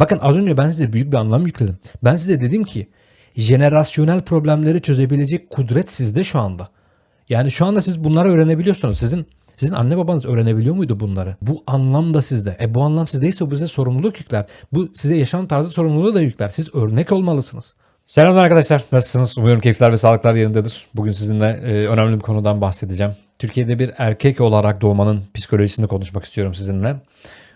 Bakın az önce ben size büyük bir anlam yükledim. Ben size dedim ki jenerasyonel problemleri çözebilecek kudret sizde şu anda. Yani şu anda siz bunları öğrenebiliyorsunuz. Sizin sizin anne babanız öğrenebiliyor muydu bunları? Bu anlam da sizde. E bu anlam sizdeyse bu size sorumluluk yükler. Bu size yaşam tarzı sorumluluğu da yükler. Siz örnek olmalısınız. Selamlar arkadaşlar. Nasılsınız? Umuyorum keyifler ve sağlıklar yerindedir. Bugün sizinle e, önemli bir konudan bahsedeceğim. Türkiye'de bir erkek olarak doğmanın psikolojisini konuşmak istiyorum sizinle.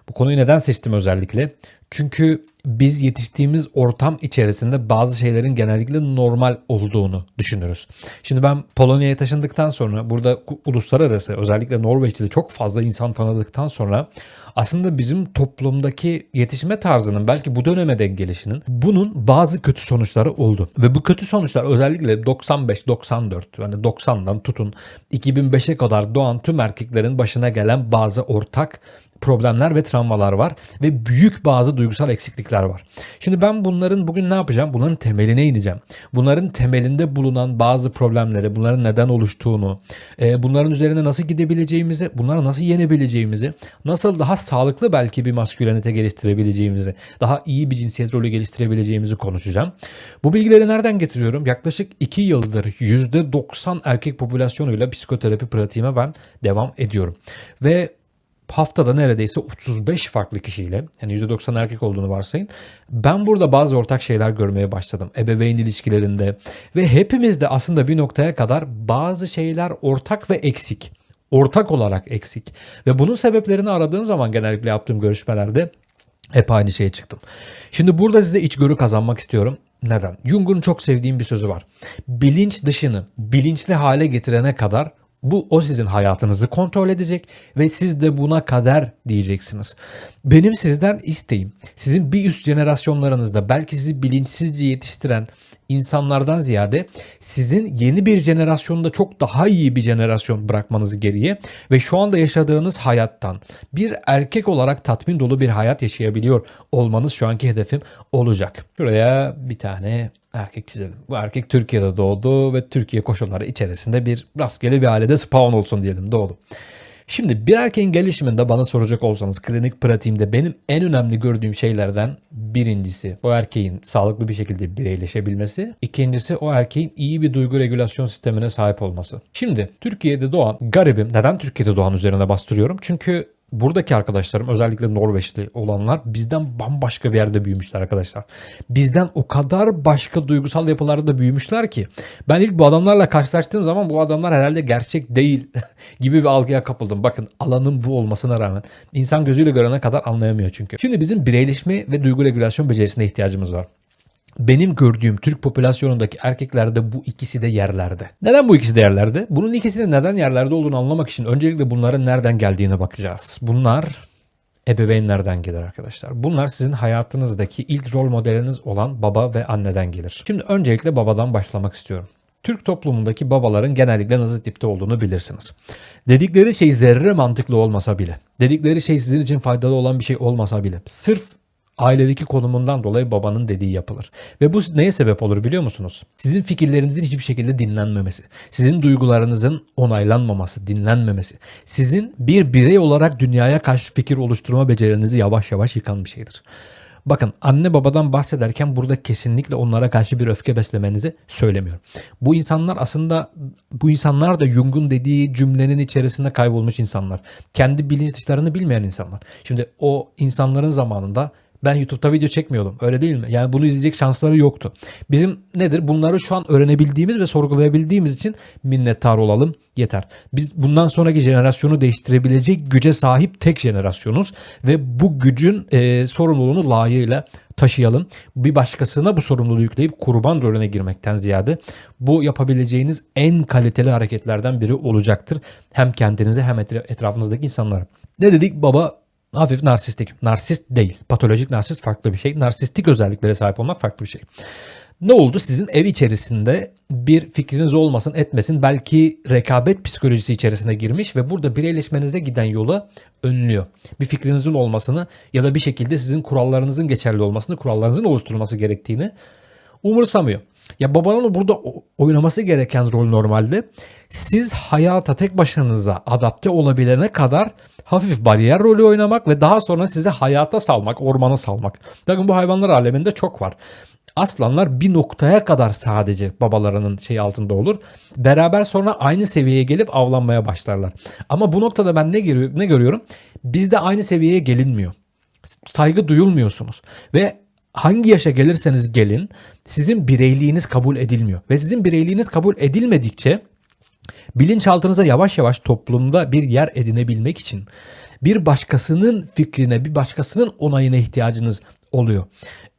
Bu konuyu neden seçtim özellikle? Çünkü biz yetiştiğimiz ortam içerisinde bazı şeylerin genellikle normal olduğunu düşünürüz. Şimdi ben Polonya'ya taşındıktan sonra burada uluslararası özellikle Norveç'te çok fazla insan tanıdıktan sonra aslında bizim toplumdaki yetişme tarzının belki bu döneme denk gelişinin bunun bazı kötü sonuçları oldu. Ve bu kötü sonuçlar özellikle 95-94 yani 90'dan tutun 2005'e kadar doğan tüm erkeklerin başına gelen bazı ortak problemler ve travmalar var ve büyük bazı duygusal eksiklikler var. Şimdi ben bunların bugün ne yapacağım? Bunların temeline ineceğim. Bunların temelinde bulunan bazı problemleri, bunların neden oluştuğunu, e, bunların üzerine nasıl gidebileceğimizi, bunları nasıl yenebileceğimizi, nasıl daha sağlıklı belki bir maskülenite geliştirebileceğimizi, daha iyi bir cinsiyet rolü geliştirebileceğimizi konuşacağım. Bu bilgileri nereden getiriyorum? Yaklaşık 2 yıldır %90 erkek popülasyonuyla psikoterapi pratiğime ben devam ediyorum. Ve haftada neredeyse 35 farklı kişiyle yani %90 erkek olduğunu varsayın. Ben burada bazı ortak şeyler görmeye başladım. Ebeveyn ilişkilerinde ve hepimizde aslında bir noktaya kadar bazı şeyler ortak ve eksik. Ortak olarak eksik. Ve bunun sebeplerini aradığım zaman genellikle yaptığım görüşmelerde hep aynı şeye çıktım. Şimdi burada size içgörü kazanmak istiyorum. Neden? Jung'un çok sevdiğim bir sözü var. Bilinç dışını bilinçli hale getirene kadar bu o sizin hayatınızı kontrol edecek ve siz de buna kader diyeceksiniz. Benim sizden isteğim sizin bir üst jenerasyonlarınızda belki sizi bilinçsizce yetiştiren insanlardan ziyade sizin yeni bir jenerasyonda çok daha iyi bir jenerasyon bırakmanızı geriye ve şu anda yaşadığınız hayattan bir erkek olarak tatmin dolu bir hayat yaşayabiliyor olmanız şu anki hedefim olacak. Şuraya bir tane erkek çizelim. Bu erkek Türkiye'de doğdu ve Türkiye koşulları içerisinde bir rastgele bir ailede spawn olsun diyelim doğdu. Şimdi bir erkeğin gelişiminde bana soracak olsanız klinik pratiğimde benim en önemli gördüğüm şeylerden birincisi o erkeğin sağlıklı bir şekilde bireyleşebilmesi. ikincisi o erkeğin iyi bir duygu regülasyon sistemine sahip olması. Şimdi Türkiye'de doğan garibim neden Türkiye'de doğan üzerine bastırıyorum? Çünkü buradaki arkadaşlarım özellikle Norveçli olanlar bizden bambaşka bir yerde büyümüşler arkadaşlar. Bizden o kadar başka duygusal yapılarda büyümüşler ki ben ilk bu adamlarla karşılaştığım zaman bu adamlar herhalde gerçek değil gibi bir algıya kapıldım. Bakın alanın bu olmasına rağmen insan gözüyle görene kadar anlayamıyor çünkü. Şimdi bizim bireyleşme ve duygu regülasyon becerisine ihtiyacımız var. Benim gördüğüm Türk popülasyonundaki erkeklerde bu ikisi de yerlerde. Neden bu ikisi de yerlerde? Bunun ikisinin neden yerlerde olduğunu anlamak için öncelikle bunların nereden geldiğine bakacağız. Bunlar ebeveynlerden gelir arkadaşlar. Bunlar sizin hayatınızdaki ilk rol modeliniz olan baba ve anneden gelir. Şimdi öncelikle babadan başlamak istiyorum. Türk toplumundaki babaların genellikle nasıl tipte olduğunu bilirsiniz. Dedikleri şey zerre mantıklı olmasa bile, dedikleri şey sizin için faydalı olan bir şey olmasa bile, sırf ailedeki konumundan dolayı babanın dediği yapılır. Ve bu neye sebep olur biliyor musunuz? Sizin fikirlerinizin hiçbir şekilde dinlenmemesi, sizin duygularınızın onaylanmaması, dinlenmemesi, sizin bir birey olarak dünyaya karşı fikir oluşturma becerinizi yavaş yavaş yıkan bir şeydir. Bakın anne babadan bahsederken burada kesinlikle onlara karşı bir öfke beslemenizi söylemiyorum. Bu insanlar aslında bu insanlar da Jung'un dediği cümlenin içerisinde kaybolmuş insanlar. Kendi bilinç dışlarını bilmeyen insanlar. Şimdi o insanların zamanında ben YouTube'da video çekmiyordum. Öyle değil mi? Yani bunu izleyecek şansları yoktu. Bizim nedir? Bunları şu an öğrenebildiğimiz ve sorgulayabildiğimiz için minnettar olalım yeter. Biz bundan sonraki jenerasyonu değiştirebilecek güce sahip tek jenerasyonuz ve bu gücün e, sorumluluğunu layığıyla taşıyalım. Bir başkasına bu sorumluluğu yükleyip kurban rolüne girmekten ziyade bu yapabileceğiniz en kaliteli hareketlerden biri olacaktır. Hem kendinize hem etrafınızdaki insanlara. Ne dedik? Baba hafif narsistik. Narsist değil. Patolojik narsist farklı bir şey. Narsistik özelliklere sahip olmak farklı bir şey. Ne oldu? Sizin ev içerisinde bir fikriniz olmasın etmesin belki rekabet psikolojisi içerisine girmiş ve burada bireyleşmenize giden yola önlüyor. Bir fikrinizin olmasını ya da bir şekilde sizin kurallarınızın geçerli olmasını, kurallarınızın oluşturulması gerektiğini umursamıyor. Ya babanın burada oynaması gereken rol normalde siz hayata tek başınıza adapte olabilene kadar hafif bariyer rolü oynamak ve daha sonra sizi hayata salmak, ormana salmak. Bakın bu hayvanlar aleminde çok var. Aslanlar bir noktaya kadar sadece babalarının şey altında olur. Beraber sonra aynı seviyeye gelip avlanmaya başlarlar. Ama bu noktada ben ne, ne görüyorum? Bizde aynı seviyeye gelinmiyor saygı duyulmuyorsunuz ve hangi yaşa gelirseniz gelin sizin bireyliğiniz kabul edilmiyor ve sizin bireyliğiniz kabul edilmedikçe bilinçaltınıza yavaş yavaş toplumda bir yer edinebilmek için bir başkasının fikrine, bir başkasının onayına ihtiyacınız oluyor.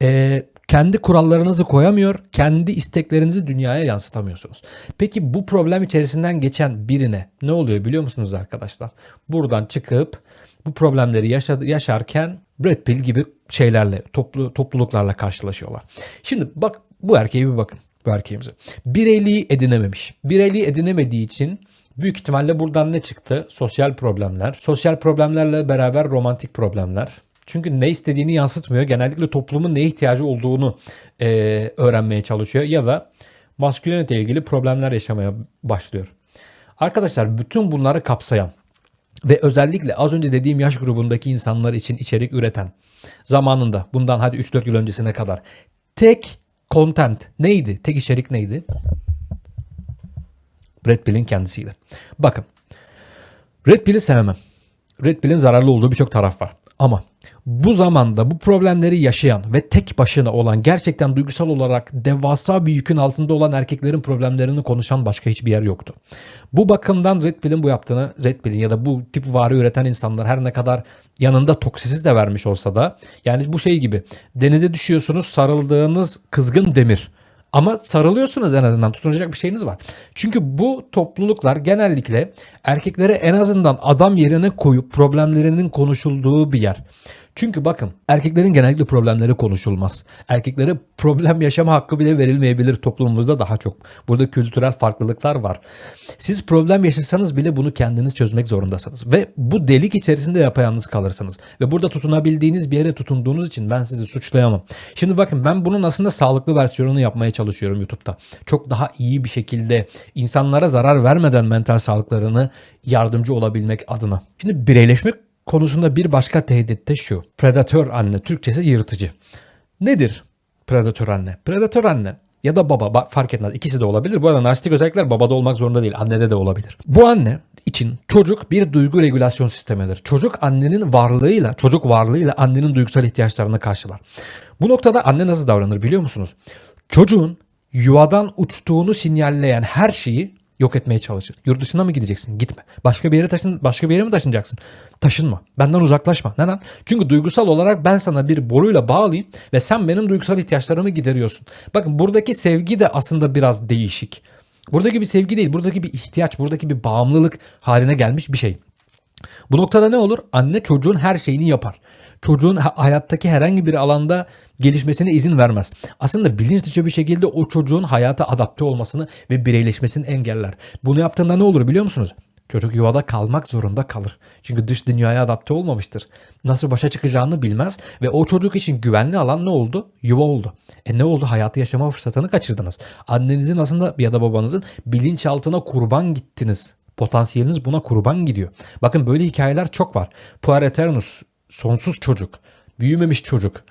Ee, kendi kurallarınızı koyamıyor, kendi isteklerinizi dünyaya yansıtamıyorsunuz. Peki bu problem içerisinden geçen birine ne oluyor biliyor musunuz arkadaşlar? Buradan çıkıp bu problemleri yaşadı, yaşarken Brad Pitt gibi şeylerle, toplu, topluluklarla karşılaşıyorlar. Şimdi bak bu erkeğe bir bakın. Bu erkeğimize. Bireyliği edinememiş. Bireyliği edinemediği için büyük ihtimalle buradan ne çıktı? Sosyal problemler. Sosyal problemlerle beraber romantik problemler. Çünkü ne istediğini yansıtmıyor. Genellikle toplumun neye ihtiyacı olduğunu eee, öğrenmeye çalışıyor. Ya da maskülenite ilgili problemler yaşamaya başlıyor. Arkadaşlar bütün bunları kapsayan ve özellikle az önce dediğim yaş grubundaki insanlar için içerik üreten zamanında bundan hadi 3-4 yıl öncesine kadar tek content neydi? Tek içerik neydi? Red Pill'in kendisiydi. Bakın Red Pill'i sevmem. Red Pill'in zararlı olduğu birçok taraf var. Ama bu zamanda bu problemleri yaşayan ve tek başına olan gerçekten duygusal olarak devasa bir yükün altında olan erkeklerin problemlerini konuşan başka hiçbir yer yoktu. Bu bakımdan Red Pill'in bu yaptığını Red Pill'in ya da bu tip varı üreten insanlar her ne kadar yanında toksisiz de vermiş olsa da yani bu şey gibi denize düşüyorsunuz sarıldığınız kızgın demir. Ama sarılıyorsunuz en azından tutunacak bir şeyiniz var. Çünkü bu topluluklar genellikle erkeklere en azından adam yerine koyup problemlerinin konuşulduğu bir yer. Çünkü bakın erkeklerin genellikle problemleri konuşulmaz. Erkeklere problem yaşama hakkı bile verilmeyebilir toplumumuzda daha çok. Burada kültürel farklılıklar var. Siz problem yaşasanız bile bunu kendiniz çözmek zorundasınız. Ve bu delik içerisinde yapayalnız kalırsınız. Ve burada tutunabildiğiniz bir yere tutunduğunuz için ben sizi suçlayamam. Şimdi bakın ben bunun aslında sağlıklı versiyonunu yapmaya çalışıyorum YouTube'da. Çok daha iyi bir şekilde insanlara zarar vermeden mental sağlıklarını yardımcı olabilmek adına. Şimdi bireyleşmek konusunda bir başka tehdit de şu. Predatör anne, Türkçesi yırtıcı. Nedir predatör anne? Predatör anne ya da baba ba- fark etmez. İkisi de olabilir. Bu arada narsistik özellikler babada olmak zorunda değil. Annede de olabilir. Bu anne için çocuk bir duygu regülasyon sistemidir. Çocuk annenin varlığıyla, çocuk varlığıyla annenin duygusal ihtiyaçlarını karşılar. Bu noktada anne nasıl davranır biliyor musunuz? Çocuğun yuvadan uçtuğunu sinyalleyen her şeyi yok etmeye çalışır. Yurt dışına mı gideceksin? Gitme. Başka bir yere taşın, başka bir yere mi taşınacaksın? Taşınma. Benden uzaklaşma. Neden? Çünkü duygusal olarak ben sana bir boruyla bağlayayım ve sen benim duygusal ihtiyaçlarımı gideriyorsun. Bakın buradaki sevgi de aslında biraz değişik. Buradaki bir sevgi değil, buradaki bir ihtiyaç, buradaki bir bağımlılık haline gelmiş bir şey. Bu noktada ne olur? Anne çocuğun her şeyini yapar. Çocuğun ha- hayattaki herhangi bir alanda gelişmesine izin vermez. Aslında bilinç dışı bir şekilde o çocuğun hayata adapte olmasını ve bireyleşmesini engeller. Bunu yaptığında ne olur biliyor musunuz? Çocuk yuvada kalmak zorunda kalır. Çünkü dış dünyaya adapte olmamıştır. Nasıl başa çıkacağını bilmez ve o çocuk için güvenli alan ne oldu? Yuva oldu. E ne oldu? Hayatı yaşama fırsatını kaçırdınız. Annenizin aslında ya da babanızın bilinçaltına kurban gittiniz. Potansiyeliniz buna kurban gidiyor. Bakın böyle hikayeler çok var. Puer Eternus, sonsuz çocuk, büyümemiş çocuk,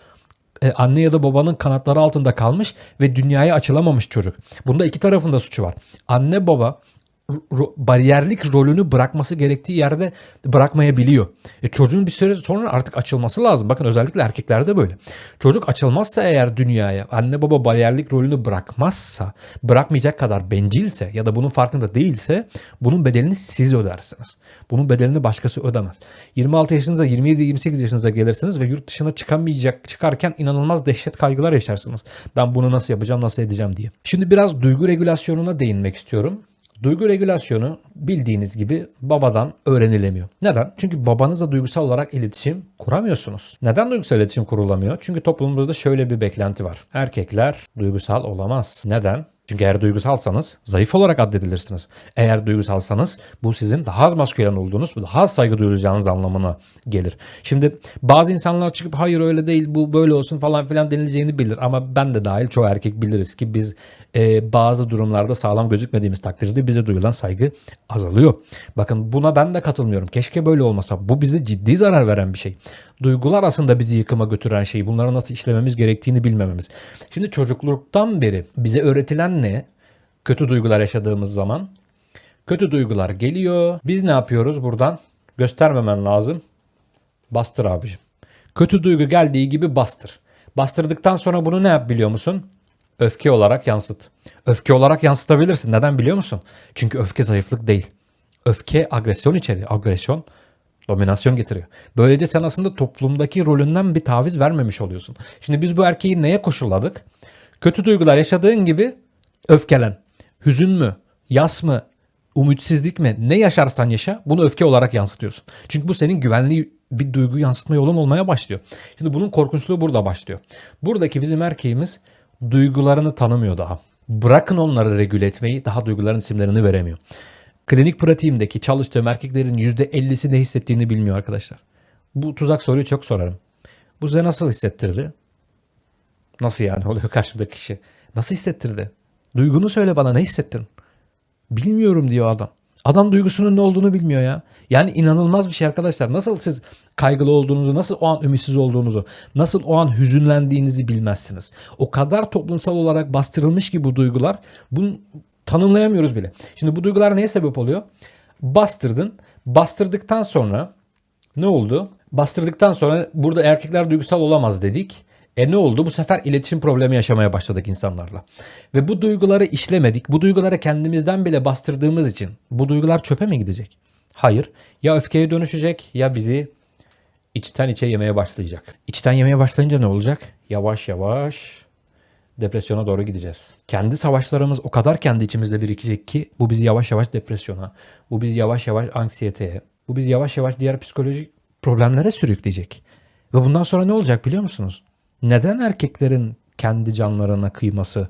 e, anne ya da babanın kanatları altında kalmış ve dünyaya açılamamış çocuk. Bunda iki tarafında suçu var. Anne baba ro- bariyerlik rolünü bırakması gerektiği yerde bırakmayabiliyor. E, çocuğun bir süre sonra artık açılması lazım. Bakın özellikle erkeklerde böyle. Çocuk açılmazsa eğer dünyaya anne baba bariyerlik rolünü bırakmazsa, bırakmayacak kadar bencilse ya da bunun farkında değilse bunun bedelini siz ödersiniz. Bunun bedelini başkası ödemez. 26 yaşınıza 27-28 yaşınıza gelirsiniz ve yurt dışına çıkamayacak çıkarken inanılmaz dehşet kaygılar yaşarsınız. Ben bunu nasıl yapacağım, nasıl edeceğim diye. Şimdi biraz duygu regülasyonuna değinmek istiyorum. Duygu regülasyonu bildiğiniz gibi babadan öğrenilemiyor. Neden? Çünkü babanızla duygusal olarak iletişim kuramıyorsunuz. Neden duygusal iletişim kurulamıyor? Çünkü toplumumuzda şöyle bir beklenti var. Erkekler duygusal olamaz. Neden? Çünkü eğer duygusalsanız zayıf olarak addedilirsiniz. Eğer duygusalsanız bu sizin daha az maskülen olduğunuz, daha az saygı duyulacağınız anlamına gelir. Şimdi bazı insanlar çıkıp hayır öyle değil bu böyle olsun falan filan denileceğini bilir. Ama ben de dahil çoğu erkek biliriz ki biz e, bazı durumlarda sağlam gözükmediğimiz takdirde bize duyulan saygı azalıyor. Bakın buna ben de katılmıyorum. Keşke böyle olmasa. Bu bize ciddi zarar veren bir şey. Duygular aslında bizi yıkıma götüren şey. Bunları nasıl işlememiz gerektiğini bilmememiz. Şimdi çocukluktan beri bize öğretilen ne? Kötü duygular yaşadığımız zaman. Kötü duygular geliyor. Biz ne yapıyoruz buradan? Göstermemen lazım. Bastır abicim. Kötü duygu geldiği gibi bastır. Bastırdıktan sonra bunu ne yap biliyor musun? Öfke olarak yansıt. Öfke olarak yansıtabilirsin. Neden biliyor musun? Çünkü öfke zayıflık değil. Öfke agresyon içeriyor. Agresyon dominasyon getiriyor. Böylece sen aslında toplumdaki rolünden bir taviz vermemiş oluyorsun. Şimdi biz bu erkeği neye koşulladık? Kötü duygular yaşadığın gibi öfkelen. Hüzün mü? Yas mı? Umitsizlik mi? Ne yaşarsan yaşa bunu öfke olarak yansıtıyorsun. Çünkü bu senin güvenli bir duygu yansıtma yolun olmaya başlıyor. Şimdi bunun korkunçluğu burada başlıyor. Buradaki bizim erkeğimiz duygularını tanımıyor daha. Bırakın onları regüle etmeyi daha duyguların isimlerini veremiyor. Klinik pratiğimdeki çalıştığım erkeklerin %50'si ne hissettiğini bilmiyor arkadaşlar. Bu tuzak soruyu çok sorarım. Bu size nasıl hissettirdi? Nasıl yani oluyor karşımdaki kişi? Nasıl hissettirdi? Duygunu söyle bana ne hissettin? Bilmiyorum diyor adam. Adam duygusunun ne olduğunu bilmiyor ya. Yani inanılmaz bir şey arkadaşlar. Nasıl siz kaygılı olduğunuzu, nasıl o an ümitsiz olduğunuzu, nasıl o an hüzünlendiğinizi bilmezsiniz. O kadar toplumsal olarak bastırılmış ki bu duygular. Bunu tanımlayamıyoruz bile. Şimdi bu duygular neye sebep oluyor? Bastırdın. Bastırdıktan sonra ne oldu? Bastırdıktan sonra burada erkekler duygusal olamaz dedik. E ne oldu? Bu sefer iletişim problemi yaşamaya başladık insanlarla. Ve bu duyguları işlemedik. Bu duyguları kendimizden bile bastırdığımız için bu duygular çöpe mi gidecek? Hayır. Ya öfkeye dönüşecek ya bizi içten içe yemeye başlayacak. İçten yemeye başlayınca ne olacak? Yavaş yavaş depresyona doğru gideceğiz. Kendi savaşlarımız o kadar kendi içimizde birikecek ki bu bizi yavaş yavaş depresyona, bu bizi yavaş yavaş anksiyeteye, bu bizi yavaş yavaş diğer psikolojik problemlere sürükleyecek. Ve bundan sonra ne olacak biliyor musunuz? Neden erkeklerin kendi canlarına kıyması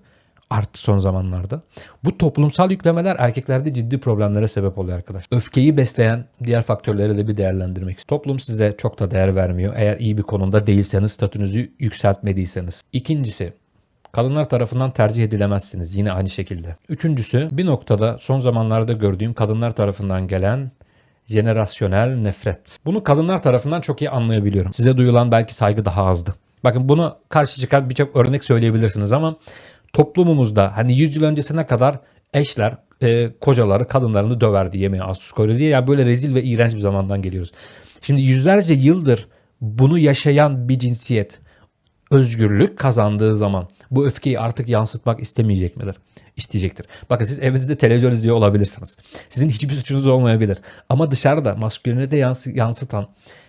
arttı son zamanlarda? Bu toplumsal yüklemeler erkeklerde ciddi problemlere sebep oluyor arkadaşlar. Öfkeyi besleyen diğer faktörleri de bir değerlendirmek istiyorum. Toplum size çok da değer vermiyor. Eğer iyi bir konumda değilseniz, statünüzü yükseltmediyseniz. İkincisi, Kadınlar tarafından tercih edilemezsiniz yine aynı şekilde. Üçüncüsü bir noktada son zamanlarda gördüğüm kadınlar tarafından gelen jenerasyonel nefret. Bunu kadınlar tarafından çok iyi anlayabiliyorum. Size duyulan belki saygı daha azdı. Bakın bunu karşı çıkan birçok örnek söyleyebilirsiniz ama toplumumuzda hani 100 yıl öncesine kadar eşler e, kocaları kadınlarını döverdi yemeğe az koydu diye ya böyle rezil ve iğrenç bir zamandan geliyoruz. Şimdi yüzlerce yıldır bunu yaşayan bir cinsiyet özgürlük kazandığı zaman bu öfkeyi artık yansıtmak istemeyecek midir? İsteyecektir. Bakın siz evinizde televizyon izliyor olabilirsiniz. Sizin hiçbir suçunuz olmayabilir. Ama dışarıda maskülinite yansı, yansıtan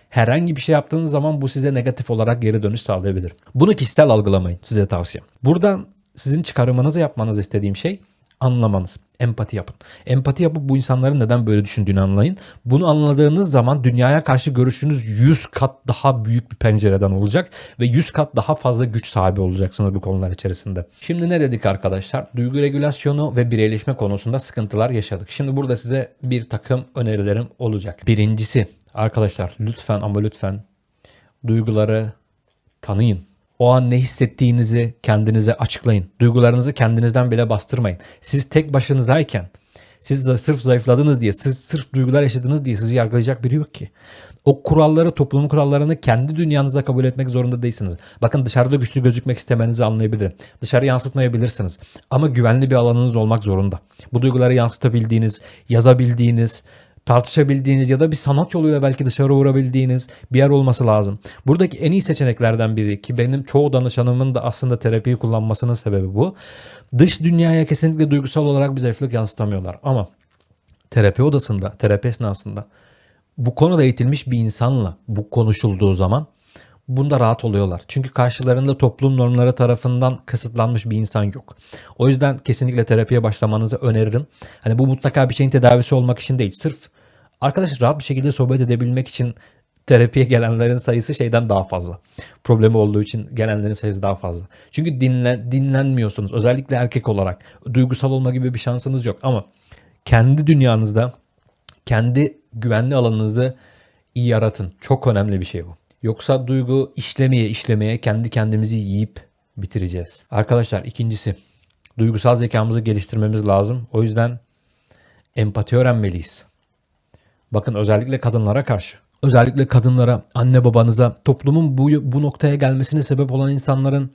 herhangi bir şey yaptığınız zaman bu size negatif olarak geri dönüş sağlayabilir. Bunu kişisel algılamayın size tavsiyem. Buradan sizin çıkarımınızı yapmanızı istediğim şey anlamanız. Empati yapın. Empati yapıp bu insanların neden böyle düşündüğünü anlayın. Bunu anladığınız zaman dünyaya karşı görüşünüz 100 kat daha büyük bir pencereden olacak ve 100 kat daha fazla güç sahibi olacaksınız bu konular içerisinde. Şimdi ne dedik arkadaşlar? Duygu regülasyonu ve bireyleşme konusunda sıkıntılar yaşadık. Şimdi burada size bir takım önerilerim olacak. Birincisi arkadaşlar lütfen ama lütfen duyguları tanıyın. O an ne hissettiğinizi kendinize açıklayın. Duygularınızı kendinizden bile bastırmayın. Siz tek başınızayken siz de sırf zayıfladınız diye, siz sırf duygular yaşadınız diye sizi yargılayacak biri yok ki. O kuralları, toplumun kurallarını kendi dünyanızda kabul etmek zorunda değilsiniz. Bakın dışarıda güçlü gözükmek istemenizi anlayabilirim. Dışarı yansıtmayabilirsiniz. Ama güvenli bir alanınız olmak zorunda. Bu duyguları yansıtabildiğiniz, yazabildiğiniz, tartışabildiğiniz ya da bir sanat yoluyla belki dışarı vurabildiğiniz bir yer olması lazım. Buradaki en iyi seçeneklerden biri ki benim çoğu danışanımın da aslında terapiyi kullanmasının sebebi bu. Dış dünyaya kesinlikle duygusal olarak bir zayıflık yansıtamıyorlar ama terapi odasında, terapi esnasında bu konuda eğitilmiş bir insanla bu konuşulduğu zaman bunda rahat oluyorlar. Çünkü karşılarında toplum normları tarafından kısıtlanmış bir insan yok. O yüzden kesinlikle terapiye başlamanızı öneririm. Hani bu mutlaka bir şeyin tedavisi olmak için değil. Sırf arkadaş rahat bir şekilde sohbet edebilmek için terapiye gelenlerin sayısı şeyden daha fazla. Problemi olduğu için gelenlerin sayısı daha fazla. Çünkü dinlen, dinlenmiyorsunuz. Özellikle erkek olarak. Duygusal olma gibi bir şansınız yok. Ama kendi dünyanızda kendi güvenli alanınızı iyi yaratın. Çok önemli bir şey bu. Yoksa duygu işlemeye işlemeye kendi kendimizi yiyip bitireceğiz. Arkadaşlar ikincisi duygusal zekamızı geliştirmemiz lazım. O yüzden empati öğrenmeliyiz. Bakın özellikle kadınlara karşı. Özellikle kadınlara, anne babanıza, toplumun bu, bu noktaya gelmesine sebep olan insanların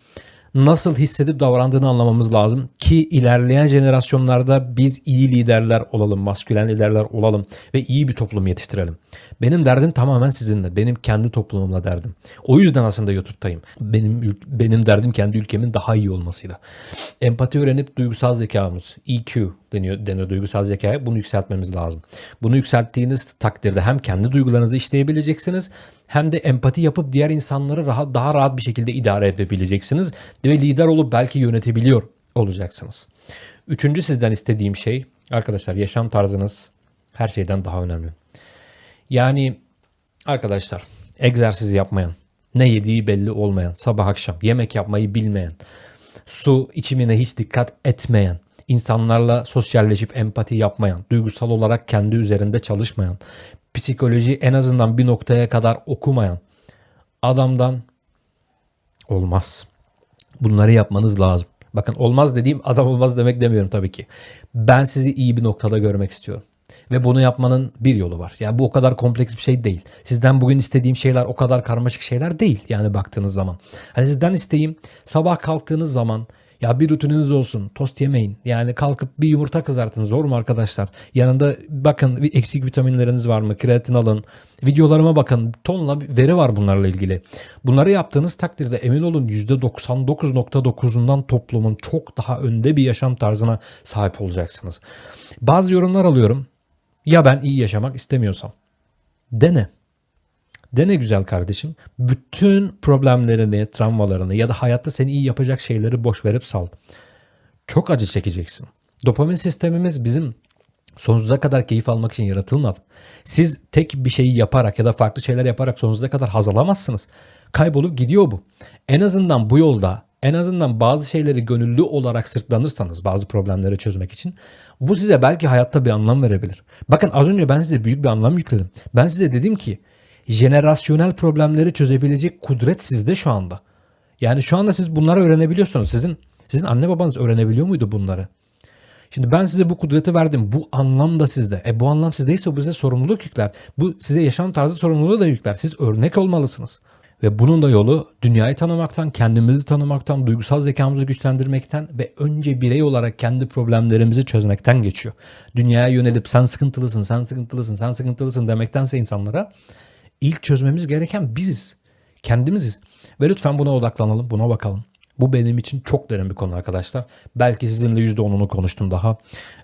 nasıl hissedip davrandığını anlamamız lazım ki ilerleyen jenerasyonlarda biz iyi liderler olalım, maskülen liderler olalım ve iyi bir toplum yetiştirelim. Benim derdim tamamen sizinle, benim kendi toplumumla derdim. O yüzden aslında YouTube'tayım. Benim benim derdim kendi ülkemin daha iyi olmasıyla. Empati öğrenip duygusal zekamız, EQ deniyor, deniyor duygusal zekaya. Bunu yükseltmemiz lazım. Bunu yükselttiğiniz takdirde hem kendi duygularınızı işleyebileceksiniz hem de empati yapıp diğer insanları rahat, daha rahat bir şekilde idare edebileceksiniz. Ve lider olup belki yönetebiliyor olacaksınız. Üçüncü sizden istediğim şey arkadaşlar yaşam tarzınız her şeyden daha önemli. Yani arkadaşlar egzersiz yapmayan, ne yediği belli olmayan, sabah akşam yemek yapmayı bilmeyen, su içimine hiç dikkat etmeyen, insanlarla sosyalleşip empati yapmayan, duygusal olarak kendi üzerinde çalışmayan, psikoloji en azından bir noktaya kadar okumayan adamdan olmaz. Bunları yapmanız lazım. Bakın olmaz dediğim adam olmaz demek demiyorum tabii ki. Ben sizi iyi bir noktada görmek istiyorum. Ve bunu yapmanın bir yolu var. Yani bu o kadar kompleks bir şey değil. Sizden bugün istediğim şeyler o kadar karmaşık şeyler değil. Yani baktığınız zaman. Hani sizden isteğim sabah kalktığınız zaman ya bir rutininiz olsun. Tost yemeyin. Yani kalkıp bir yumurta kızartın. Zor mu arkadaşlar? Yanında bakın eksik vitaminleriniz var mı? Kreatin alın. Videolarıma bakın. Tonla veri var bunlarla ilgili. Bunları yaptığınız takdirde emin olun %99.9'undan toplumun çok daha önde bir yaşam tarzına sahip olacaksınız. Bazı yorumlar alıyorum. Ya ben iyi yaşamak istemiyorsam. Dene. Dene güzel kardeşim. Bütün problemlerini, travmalarını ya da hayatta seni iyi yapacak şeyleri boş verip sal. Çok acı çekeceksin. Dopamin sistemimiz bizim sonsuza kadar keyif almak için yaratılmadı. Siz tek bir şeyi yaparak ya da farklı şeyler yaparak sonsuza kadar haz alamazsınız. Kaybolup gidiyor bu. En azından bu yolda en azından bazı şeyleri gönüllü olarak sırtlanırsanız bazı problemleri çözmek için bu size belki hayatta bir anlam verebilir. Bakın az önce ben size büyük bir anlam yükledim. Ben size dedim ki jenerasyonel problemleri çözebilecek kudret sizde şu anda. Yani şu anda siz bunları öğrenebiliyorsunuz. Sizin sizin anne babanız öğrenebiliyor muydu bunları? Şimdi ben size bu kudreti verdim. Bu anlam da sizde. E bu anlam sizdeyse bu size sorumluluk yükler. Bu size yaşam tarzı sorumluluğu da yükler. Siz örnek olmalısınız. Ve bunun da yolu dünyayı tanımaktan, kendimizi tanımaktan, duygusal zekamızı güçlendirmekten ve önce birey olarak kendi problemlerimizi çözmekten geçiyor. Dünyaya yönelip sen sıkıntılısın, sen sıkıntılısın, sen sıkıntılısın demektense insanlara ilk çözmemiz gereken biziz. Kendimiziz. Ve lütfen buna odaklanalım, buna bakalım. Bu benim için çok derin bir konu arkadaşlar. Belki sizinle %10'unu konuştum daha.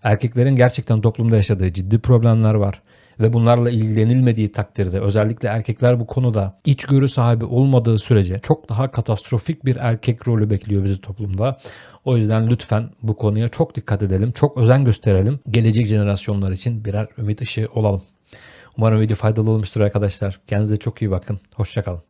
Erkeklerin gerçekten toplumda yaşadığı ciddi problemler var. Ve bunlarla ilgilenilmediği takdirde özellikle erkekler bu konuda içgörü sahibi olmadığı sürece çok daha katastrofik bir erkek rolü bekliyor bizi toplumda. O yüzden lütfen bu konuya çok dikkat edelim, çok özen gösterelim. Gelecek jenerasyonlar için birer ümit ışığı olalım. Umarım video faydalı olmuştur arkadaşlar. Kendinize çok iyi bakın. Hoşçakalın.